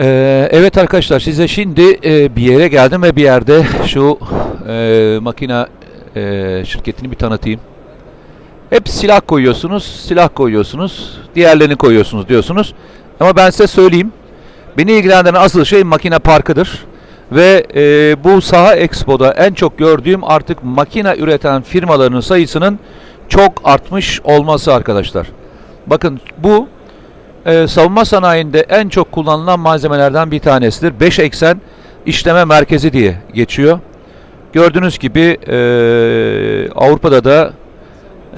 Ee, evet arkadaşlar size şimdi e, bir yere geldim ve bir yerde şu e, makine e, şirketini bir tanıtayım. Hep silah koyuyorsunuz, silah koyuyorsunuz, diğerlerini koyuyorsunuz diyorsunuz. Ama ben size söyleyeyim. Beni ilgilendiren asıl şey makine parkıdır. Ve e, bu saha Expo'da en çok gördüğüm artık makine üreten firmaların sayısının çok artmış olması arkadaşlar. Bakın bu e, savunma sanayinde en çok kullanılan malzemelerden bir tanesidir. 5 eksen işleme merkezi diye geçiyor. Gördüğünüz gibi e, Avrupa'da da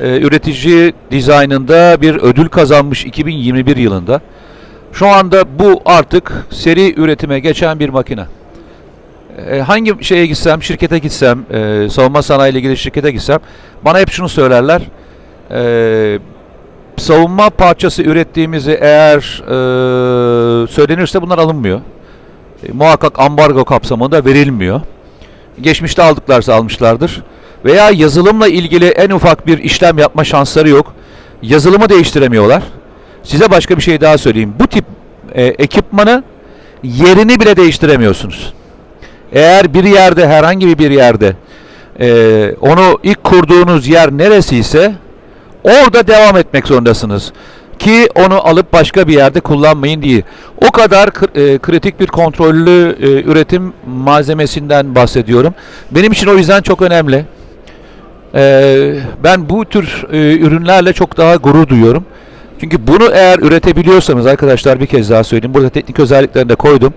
e, üretici dizaynında bir ödül kazanmış 2021 yılında. Şu anda bu artık seri üretime geçen bir makine. E, hangi şeye gitsem, şirkete gitsem, e, savunma sanayi ile ilgili şirkete gitsem bana hep şunu söylerler. E, savunma parçası ürettiğimizi eğer e, söylenirse bunlar alınmıyor. E, muhakkak ambargo kapsamında verilmiyor. Geçmişte aldıklarsa almışlardır. Veya yazılımla ilgili en ufak bir işlem yapma şansları yok. Yazılımı değiştiremiyorlar. Size başka bir şey daha söyleyeyim. Bu tip e, ekipmanı yerini bile değiştiremiyorsunuz. Eğer bir yerde herhangi bir yerde e, onu ilk kurduğunuz yer neresiyse orada devam etmek zorundasınız. Ki onu alıp başka bir yerde kullanmayın diye. O kadar e, kritik bir kontrollü e, üretim malzemesinden bahsediyorum. Benim için o yüzden çok önemli. E, ben bu tür ürünlerle çok daha gurur duyuyorum. Çünkü bunu eğer üretebiliyorsanız arkadaşlar bir kez daha söyleyeyim. Burada teknik özelliklerini de koydum.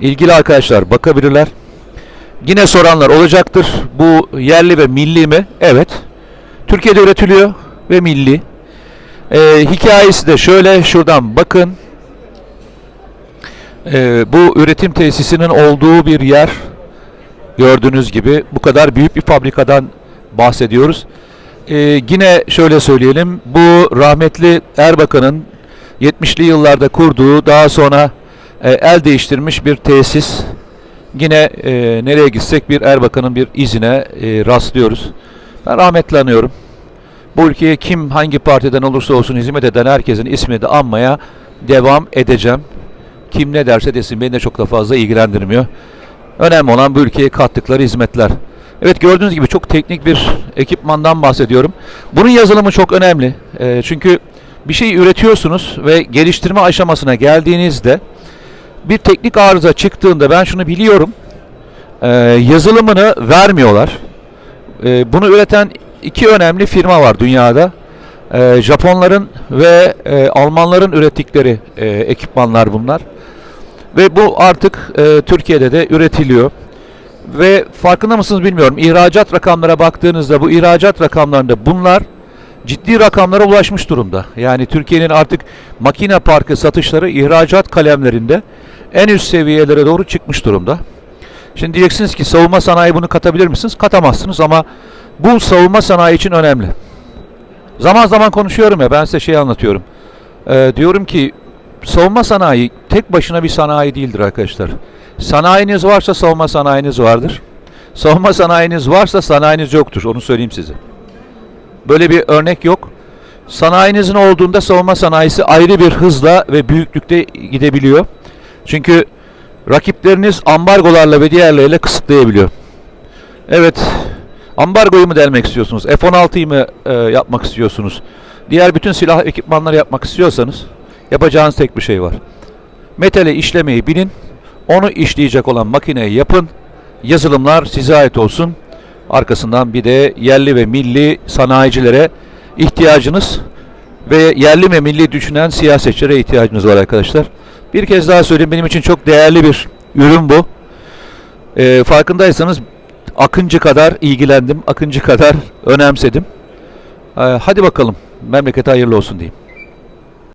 İlgili arkadaşlar bakabilirler. Yine soranlar olacaktır. Bu yerli ve milli mi? Evet. Türkiye'de üretiliyor ve milli. Ee, hikayesi de şöyle şuradan bakın. Ee, bu üretim tesisinin olduğu bir yer gördüğünüz gibi bu kadar büyük bir fabrikadan bahsediyoruz. Ee, yine şöyle söyleyelim. Bu rahmetli Erbakan'ın 70'li yıllarda kurduğu daha sonra e, el değiştirmiş bir tesis. Yine e, nereye gitsek bir Erbakan'ın bir izine e, rastlıyoruz. Ben rahmetli anıyorum. Bu ülkeye kim hangi partiden olursa olsun hizmet eden herkesin ismini de anmaya devam edeceğim. Kim ne derse desin beni de çok da fazla ilgilendirmiyor. Önemli olan bu ülkeye kattıkları hizmetler. Evet gördüğünüz gibi çok teknik bir ekipmandan bahsediyorum. Bunun yazılımı çok önemli. E, çünkü bir şey üretiyorsunuz ve geliştirme aşamasına geldiğinizde bir teknik arıza çıktığında ben şunu biliyorum. e, yazılımını vermiyorlar. E, bunu üreten iki önemli firma var dünyada. E, Japonların ve e, Almanların ürettikleri e, ekipmanlar bunlar. Ve bu artık e, Türkiye'de de üretiliyor. Ve farkında mısınız bilmiyorum. İhracat rakamlara baktığınızda bu ihracat rakamlarında bunlar ciddi rakamlara ulaşmış durumda. Yani Türkiye'nin artık makine parkı satışları ihracat kalemlerinde en üst seviyelere doğru çıkmış durumda. Şimdi diyeceksiniz ki savunma sanayi bunu katabilir misiniz? Katamazsınız ama bu savunma sanayi için önemli. Zaman zaman konuşuyorum ya ben size şey anlatıyorum. Ee, diyorum ki savunma sanayi tek başına bir sanayi değildir arkadaşlar. Sanayiniz varsa savunma sanayiniz vardır. Savunma sanayiniz varsa sanayiniz yoktur. Onu söyleyeyim size. Böyle bir örnek yok. Sanayinizin olduğunda savunma sanayisi ayrı bir hızla ve büyüklükte gidebiliyor. Çünkü rakipleriniz ambargolarla ve diğerleriyle kısıtlayabiliyor. Evet, ambargoyu mu delmek istiyorsunuz? F-16'yı mı e, yapmak istiyorsunuz? Diğer bütün silah ekipmanları yapmak istiyorsanız yapacağınız tek bir şey var. Metale işlemeyi bilin, onu işleyecek olan makineyi yapın, yazılımlar size ait olsun. Arkasından bir de yerli ve milli sanayicilere ihtiyacınız ve yerli ve milli düşünen siyasetçilere ihtiyacınız var arkadaşlar. Bir kez daha söyleyeyim benim için çok değerli bir ürün bu. Ee, farkındaysanız Akıncı kadar ilgilendim, Akıncı kadar önemsedim. Ee, hadi bakalım memlekete hayırlı olsun diyeyim.